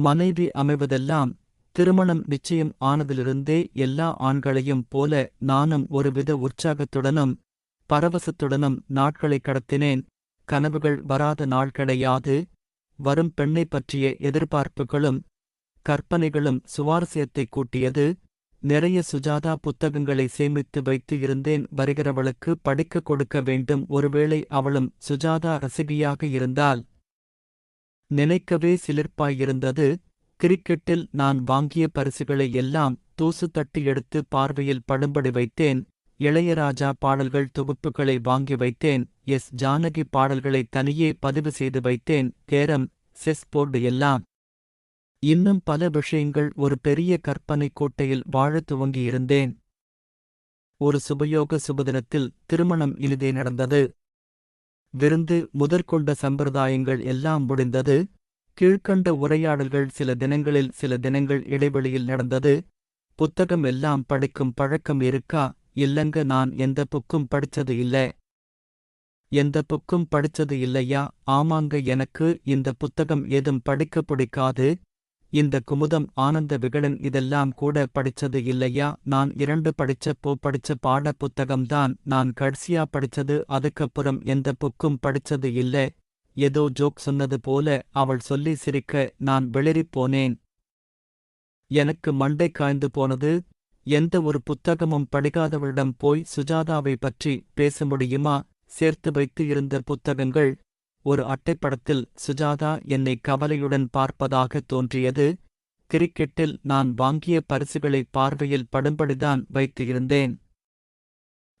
மனைவி அமைவதெல்லாம் திருமணம் நிச்சயம் ஆனதிலிருந்தே எல்லா ஆண்களையும் போல நானும் ஒருவித உற்சாகத்துடனும் பரவசத்துடனும் நாட்களை கடத்தினேன். கனவுகள் வராத நாள் கிடையாது. வரும் பெண்ணைப் பற்றிய எதிர்பார்ப்புகளும் கற்பனைகளும் சுவாரஸ்யத்தை கூட்டியது. நிறைய சுஜாதா புத்தகங்களை சேமித்து வைத்து இருந்தேன். வருகிறவளுக்கு படிக்க கொடுக்க வேண்டும். ஒருவேளை அவளும் சுஜாதா ரசிகையாக இருந்தால் நினைக்கவே சிலிர்ப்பாயிருந்தது. கிரிக்கெட்டில் நான் வாங்கிய பரிசுகளை எல்லாம் தூசு தட்டி எடுத்து பார்வையில் படும்படி வைத்தேன். இளையராஜா பாடல்கள் தொகுப்புகளை வாங்கி வைத்தேன். எஸ். ஜானகி பாடல்களை தனியே பதிவு செய்து வைத்தேன். கேரம் செஸ் போர்டு எல்லாம். இன்னும் பல விஷயங்கள் ஒரு பெரிய கற்பனை கோட்டையில் வாழத் துவங்கியிருந்தேன். ஒரு சுபயோக சுபதினத்தில் திருமணம் இனிதே நடந்தது. விருந்து முதற்கொண்ட சம்பிரதாயங்கள் எல்லாம் முடிந்தது. கீழ்க்கண்ட உரையாடல்கள் சில தினங்களில் சில தினங்கள் இடைவெளியில் நடந்தது. புத்தகம் எல்லாம் படிக்கும் பழக்கம் இருக்கா? இல்லங்க நான் எந்த புக்கும் படிச்சது இல்ல. எந்த புக்கும் படிச்சது இல்லையா? ஆமாங்க எனக்கு இந்த புத்தகம் ஏதும் படிக்க பிடிக்காது. இந்த குமுதம் ஆனந்த விகடன் இதெல்லாம் கூட படிச்சது இல்லையா? நான் இரண்டு படிச்ச போ படிச்ச பாட புத்தகம்தான். நான் கடைசியா படிச்சது அதுக்கப்புறம் எந்த புக்கும் படிச்சது இல்ல. ஏதோ ஜோக் சொன்னது போல அவள் சொல்லி சிரிக்க நான் வெளிறிப் போனேன். எனக்கு மண்டை காய்ந்து போனது. எந்த ஒரு புத்தகமும் படிக்காதவளிடம் போய் சுஜாதாவை பற்றி பேச முடியுமா? சேர்த்து வைத்து இருந்த புத்தகங்கள் ஒரு அட்டைப்படத்தில் சுஜாதா என்னை கவலையுடன் பார்ப்பதாக தோன்றியது. கிரிக்கெட்டில் நான் வாங்கிய பரிசுகளை பார்வையில் படும்படிதான் வைத்து இருந்தேன்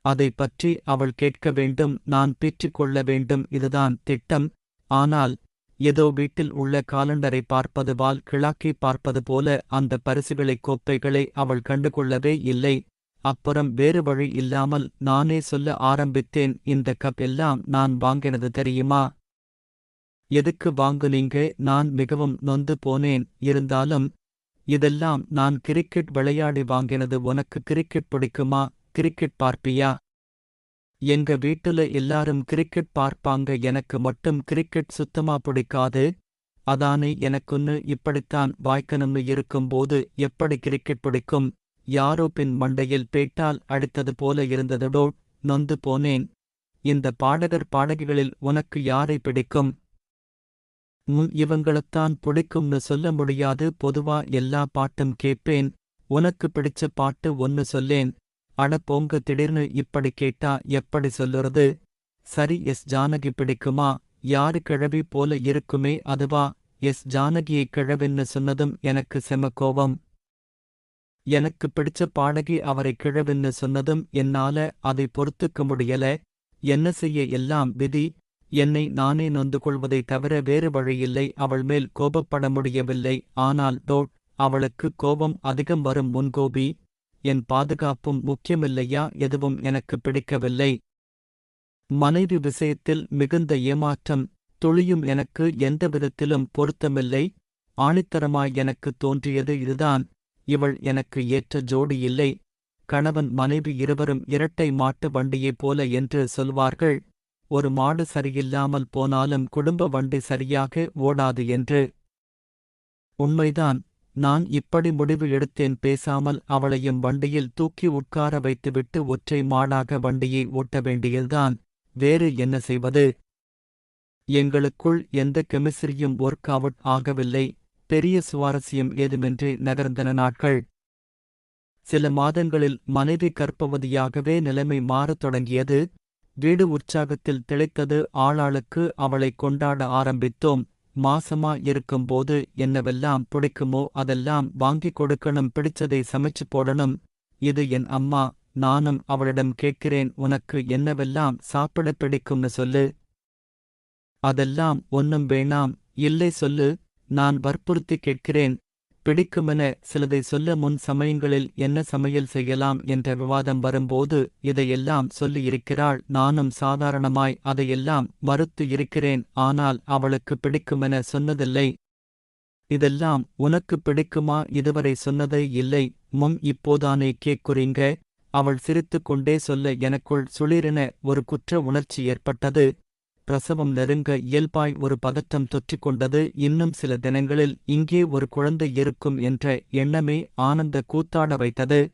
அதை பற்றி அவள் கேட்க வேண்டும் நான் பெற்றுக்கொள்ள வேண்டும் இதுதான் திட்டம். ஆனால் ஏதோ வீட்டில் உள்ள காலண்டரை பார்ப்பது வால் கிழாக்கி பார்ப்பது போல அந்த பரிசுகளை கோப்பைகளை அவள் கண்டுகொள்ளவே இல்லை. அப்புறம் வேறு வழி இல்லாமல் நானே சொல்ல ஆரம்பித்தேன் இந்த கப் எல்லாம் நான் வாங்கினது தெரியுமா? எதுக்கு வாங்குனீங்க? நான் மிகவும் நொந்து போனேன். இருந்தாலும் இதெல்லாம் நான் கிரிக்கெட் விளையாடி வாங்கினது உனக்கு கிரிக்கெட் பிடிக்குமா? கிரிக்கெட் பார்ப்பியா? எங்க வீட்டுல எல்லாரும் கிரிக்கெட் பார்ப்பாங்க. எனக்கு மட்டும் கிரிக்கெட் சுத்தமா பிடிக்காது. அதானே எனக்குன்னு இப்படித்தான் வாய்க்கணும்னு இருக்கும்போது எப்படி கிரிக்கெட் பிடிக்கும்? யாரோ பின் மண்டையில் பேட்டால் அடித்தது போல இருந்ததடோ நொந்து போனேன். இந்த பாடகர் பாடகிகளில் உனக்கு யாரை பிடிக்கும்? உம் இவங்களத்தான் பிடிக்கும்னு சொல்ல முடியாது. பொதுவா எல்லா பாட்டும் கேட்பேன். உனக்கு பிடிச்ச பாட்டு ஒன்னு சொல்லேன். அட போங்க திடீர்னு இப்படி கேட்டா எப்படி சொல்லுறது? சரி எஸ் ஜானகி பிடிக்குமா? யாரு கிழவி போல இருக்குமே அதுவா? எஸ் ஜானகியை கிழவின்னு சொன்னதும் எனக்கு செம கோபம். எனக்கு பிடிச்ச பாடகி அவரை கிழவின்னு சொன்னதும் என்னால அதை பொறுத்துக்க முடியல. என்ன செய்ய எல்லாம் விதி? என்னை நானே நொந்து கொள்வதைத் தவிர வேறு வழியில்லை அவள் மேல் கோபப்பட முடியவில்லை. ஆனால் டோட் அவளுக்கு கோபம் அதிகம் வரும் முன்கோபி என் பாதுகாப்பும் முக்கியமில்லையா? எதுவும் எனக்கு பிடிக்கவில்லை. மனைவி விஷயத்தில் மிகுந்த ஏமாற்றம் துளியும் எனக்கு எந்த விதத்திலும் பொருத்தமில்லை. ஆணித்தரமாய் எனக்கு தோன்றியது இதுதான். இவள் எனக்கு ஏற்ற ஜோடி இல்லை. கணவன் மனைவி இருவரும் இரட்டை மாட்டு வண்டியைப் போல என்று சொல்வார்கள். ஒரு மாடு சரியில்லாமல் போனாலும் குடும்ப வண்டி சரியாக ஓடாது என்று. உண்மைதான் நான் இப்படி முடிவு எடுத்தேன். பேசாமல் அவளையும் வண்டியில் தூக்கி உட்கார வைத்துவிட்டு ஒற்றை மாடாக வண்டியை ஓட்ட வேண்டியதுதான். வேறு என்ன செய்வது? எங்களுக்குள் எந்த கெமிஸ்ட்ரியும் ஒர்க் அவுட் ஆகவில்லை. பெரிய சுவாரஸ்யம் ஏதுமின்றி நகர்ந்தன நாட்கள். சில மாதங்களில் மனைவி கற்பவதியாகவே நிலைமை மாறத் தொடங்கியது. வீடு உற்சாகத்தில் திளைத்தது ஆளாளுக்கு அவளை கொண்டாட ஆரம்பித்தோம். மாசமா இருக்கும்போது என்னவெல்லாம் பிடிக்குமோ அதெல்லாம் வாங்கிக் கொடுக்கணும் பிடிச்சதை சமைச்சு போடணும். இது என் அம்மா நானும் அவளிடம் கேட்கிறேன் உனக்கு என்னவெல்லாம் சாப்பிட பிடிக்கும்னு சொல்லு. அதெல்லாம் ஒன்னும் வேணாம் இல்லை சொல்லு நான் வற்புறுத்தி கேட்கிறேன். பிடிக்குமென சிலதை சொல்ல முன் சமயங்களில் என்ன சமையல் செய்யலாம் என்ற விவாதம் வரும்போது இதையெல்லாம் சொல்லியிருக்கிறாள். நானும் சாதாரணமாய் அதையெல்லாம் மறுத்து இருக்கிறேன் ஆனால் அவளுக்கு பிடிக்குமென சொன்னதில்லை. இதெல்லாம் உனக்கு பிடிக்குமா? இதுவரை சொன்னதே இல்லை. மும் இப்போதானே கேக்குறீங்க? அவள் சிரித்துக் கொண்டே சொல்ல எனக்குள் சுளிரென ஒரு குற்ற உணர்ச்சி ஏற்பட்டது. பிரசவம் நெருங்க இயல்பாய் ஒரு பதற்றம் தொற்றிக்கொண்டது இன்னும் சில தினங்களில் இங்கே ஒரு குழந்தை இருக்கும் என்ற எண்ணமே ஆனந்த கூத்தாட வைத்தது.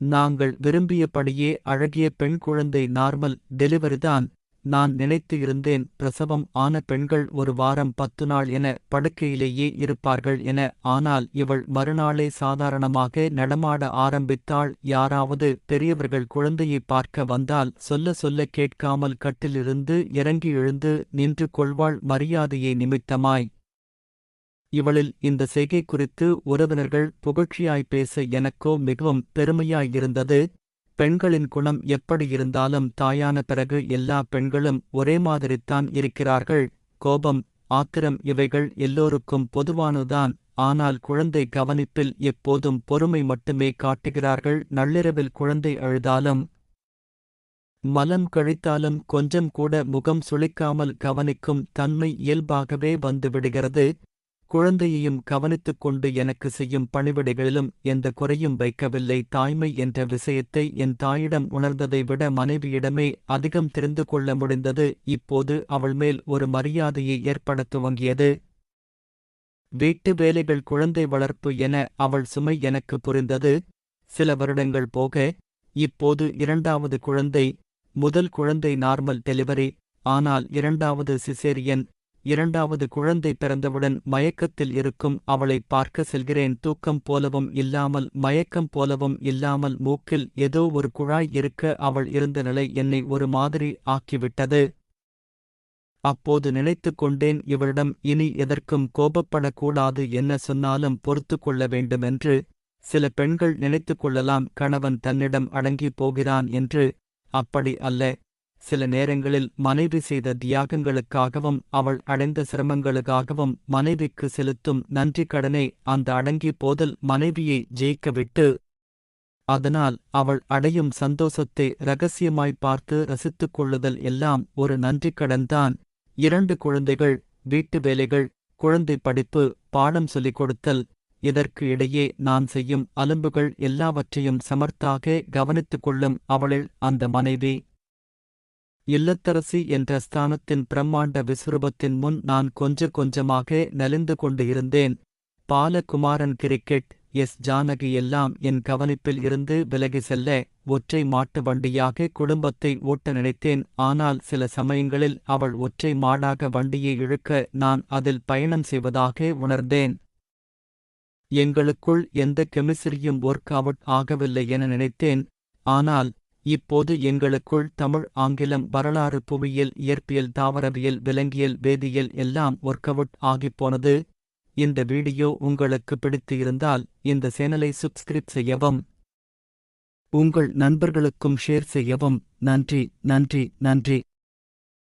நாங்கள் விரும்பியபடியே அழகிய பெண் குழந்தை நார்மல் டெலிவரிதான். நான் நினைத்து இருந்தேன் பிரசவம் ஆன பெண்கள் ஒரு வாரம் பத்து நாள் என படுக்கையிலேயே இருப்பார்கள் என ஆனால் இவள் மறுநாளே சாதாரணமாக நடமாட ஆரம்பித்தாள். யாராவது பெரியவர்கள் குழந்தையை பார்க்க வந்தால் சொல்ல சொல்ல கேட்காமல் கட்டிலிருந்து இறங்கி எழுந்து நின்று கொள்வாள். மரியாதையை நிமித்தமாய். இவளில் இந்த செய்கை குறித்து உறவினர்கள் புகழ்ச்சியாய் பேச எனக்கோ மிகவும் பெருமையாயிருந்தது பெண்களின் குணம் எப்படி இருந்தாலும் தாயான பிறகு எல்லா பெண்களும் ஒரே மாதிரித்தான் இருக்கிறார்கள். கோபம் ஆத்திரம் இவைகள் எல்லோருக்கும் பொதுவானதுதான். ஆனால் குழந்தை கவனிப்பில் எப்போதும் பொறுமை மட்டுமே காட்டுகிறார்கள். நள்ளிரவில் குழந்தை அழுதாலும் மலம் கழித்தாலும் கொஞ்சம் கூட முகம் சுளிக்காமல் கவனிக்கும் தன்மை இயல்பாகவே வந்துவிடுகிறது குழந்தையையும் கவனித்துக் கொண்டு எனக்கு செய்யும் பணிவிடைகளிலும் எந்த குறையும் வைக்கவில்லை. தாய்மை என்ற விஷயத்தை என் தாயிடம் உணர்ந்ததை விட மனைவியிடமே அதிகம் தெரிந்து கொள்ள முடிந்தது. இப்போது அவள் மேல் ஒரு மரியாதையை ஏற்படத் துவங்கியது வீட்டு வேலைகள் குழந்தை வளர்ப்பு என அவள் சுமை எனக்கு புரிந்தது. சில வருடங்கள் போக இப்போது இரண்டாவது குழந்தை முதல் குழந்தை நார்மல் டெலிவரி ஆனால் இரண்டாவது சிசேரியன் இரண்டாவது குழந்தை பிறந்தவுடன் மயக்கத்தில் இருக்கும் அவளை பார்க்க செல்கிறேன். தூக்கம் போலவும் இல்லாமல் மயக்கம் போலவும் இல்லாமல் மூக்கில் ஏதோ ஒரு குழாய் இருக்க அவள் இருந்த நிலை என்னை ஒரு மாதிரி ஆக்கிவிட்டது. அப்போது நினைத்துக் கொண்டேன் இவளிடம் இனி எதற்கும் கோபப்படக்கூடாது என்ன சொன்னாலும் பொறுத்து கொள்ள வேண்டுமென்று. சில பெண்கள் நினைத்துக் கொள்ளலாம் கணவன் தன்னிடம் அடங்கிப் போகிறான் என்று. அப்படி அல்ல. சில நேரங்களில் மனைவி செய்த தியாகங்களுக்காகவும் அவள் அடைந்த சிரமங்களுக்காகவும் மனைவிக்கு செலுத்தும் நன்றி கடனை அந்த அடங்கி போதல் மனைவியை ஜெயிக்கவிட்டு அதனால் அவள் அடையும் சந்தோஷத்தை ரகசியமாய் பார்த்து ரசித்துக் கொள்ளுதல் எல்லாம் ஒரு நன்றிக்கடன்தான் இரண்டு குழந்தைகள் வீட்டு வேலைகள் குழந்தை படிப்பு பாடம் சொல்லிக் கொடுத்தல் இதற்கு இடையே நான் செய்யும் அலும்புகள் எல்லாவற்றையும் சமர்த்தாக கவனித்துக் கொள்ளும் அவளில் அந்த மனைவி இல்லத்தரசி என்ற ஸ்தானத்தின் பிரம்மாண்ட விசுரூபத்தின் முன் நான் கொஞ்ச கொஞ்சமாக நலிந்து கொண்டு இருந்தேன் பாலகுமாரன் கிரிக்கெட் எஸ். ஜானகி எல்லாம் என் கவனிப்பில் இருந்து விலகி செல்ல ஒற்றை மாட்டு வண்டியாக குடும்பத்தை ஓட்ட நினைத்தேன். ஆனால் சில சமயங்களில் அவள் ஒற்றை மாடாக வண்டியை இழுக்க நான் அதில் பயணம் செய்வதாக உணர்ந்தேன். எங்களுக்குள் எந்த கெமிஸ்ட்ரியும் ஒர்க் அவுட் ஆகவில்லை என நினைத்தேன். ஆனால் இப்போது எங்களுக்குள் தமிழ் ஆங்கிலம் வரலாறு புவியியல் இயற்பியல் தாவரவியல் விலங்கியல் வேதியியல் எல்லாம் ஒர்க் அவுட் ஆகிப்போனது. இந்த வீடியோ உங்களுக்கு பிடித்து இருந்தால் இந்த சேனலை சப்ஸ்கிரைப் செய்யவும் உங்கள் நண்பர்களுக்கும் ஷேர் செய்யவும். நன்றி நன்றி நன்றி.